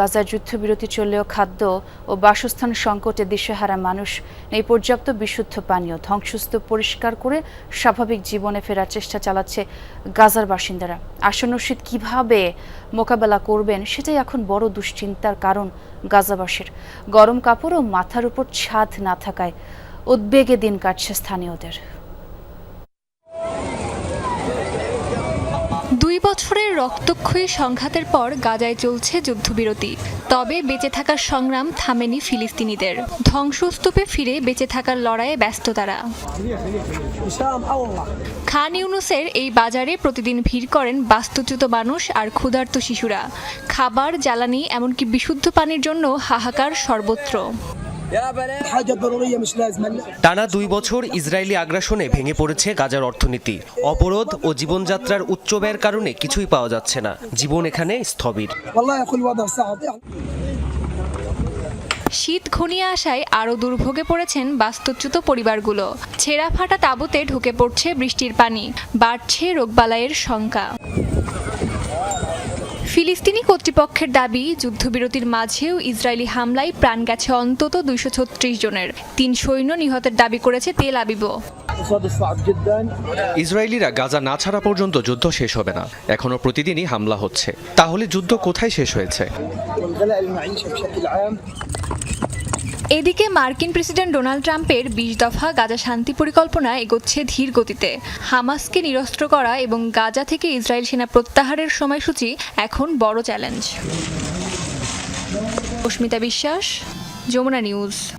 গাজার যুদ্ধবিরতি চললেও খাদ্য ও বাসস্থান সংকটে দিশেহারা মানুষ নেই পর্যাপ্ত বিশুদ্ধ পানীয় ধ্বংসস্তূপ পরিষ্কার করে স্বাভাবিক জীবনে ফেরার চেষ্টা চালাচ্ছে গাজার বাসিন্দারা। আসন্ন শীত কীভাবে মোকাবেলা করবেন সেটাই এখন বড় দুশ্চিন্তার কারণ গাজাবাসীর। গরম কাপড় ও মাথার উপর ছাদ না থাকায় উদ্বেগে দিন কাটছে স্থানীয়দের। দুই বছরের রক্তক্ষয়ী সংঘাতের পর গাজায় চলছে যুদ্ধবিরতি। তবে বেঁচে থাকার সংগ্রাম থামেনি ফিলিস্তিনিদের। ধ্বংসস্তূপে ফিরে বেঁচে থাকার লড়াইয়ে ব্যস্ত তারা। খান ইউনুসের এই বাজারে প্রতিদিন ভিড় করেন বাস্তুচ্যুত মানুষ আর ক্ষুধার্ত শিশুরা। খাবার, জ্বালানি, এমনকি বিশুদ্ধ পানির জন্য হাহাকার সর্বত্র। টানা দুই বছর ইসরায়েলি আগ্রাসনে ভেঙে পড়েছে গাজার অর্থনীতি। অবরোধ ও জীবনযাত্রার উচ্চ ব্যয়ের কারণে কিছুই পাওয়া যাচ্ছে না। জীবন এখানে স্থবির। শীত ঘনিয়ে আসায় আরও দুর্ভোগে পড়েছেন বাস্তুচ্যুত পরিবারগুলো। ছেঁড়া ফাটা তাঁবুতে ঢুকে পড়ছে বৃষ্টির পানি। বাড়ছে রোগবালাইয়ের শঙ্কা ফিলিস্তিনি কর্তৃপক্ষের দাবি, যুদ্ধবিরতির মাঝেও ইসরায়েলি হামলায় প্রাণ গেছে অন্তত দুইশো ছত্রিশ জনের। তিন সৈন্য নিহতের দাবি করেছে তেল আবিব ইসরায়েলিরা গাজা না ছাড়া পর্যন্ত যুদ্ধ শেষ হবে না। এখনও প্রতিদিনই হামলা হচ্ছে। তাহলে যুদ্ধ কোথায় শেষ হয়েছে? এদিকে মার্কিন প্রেসিডেন্ট ডোনাল্ড ট্রাম্পের বিশ দফা গাজা শান্তি পরিকল্পনা এগোচ্ছে ধীর গতিতে। হামাসকে নিরস্ত্র করা এবং গাজা থেকে ইসরায়েল সেনা প্রত্যাহারের সময়সূচি এখন বড় চ্যালেঞ্জ। অস্মিতা বিশ্বাস, যমুনা নিউজ।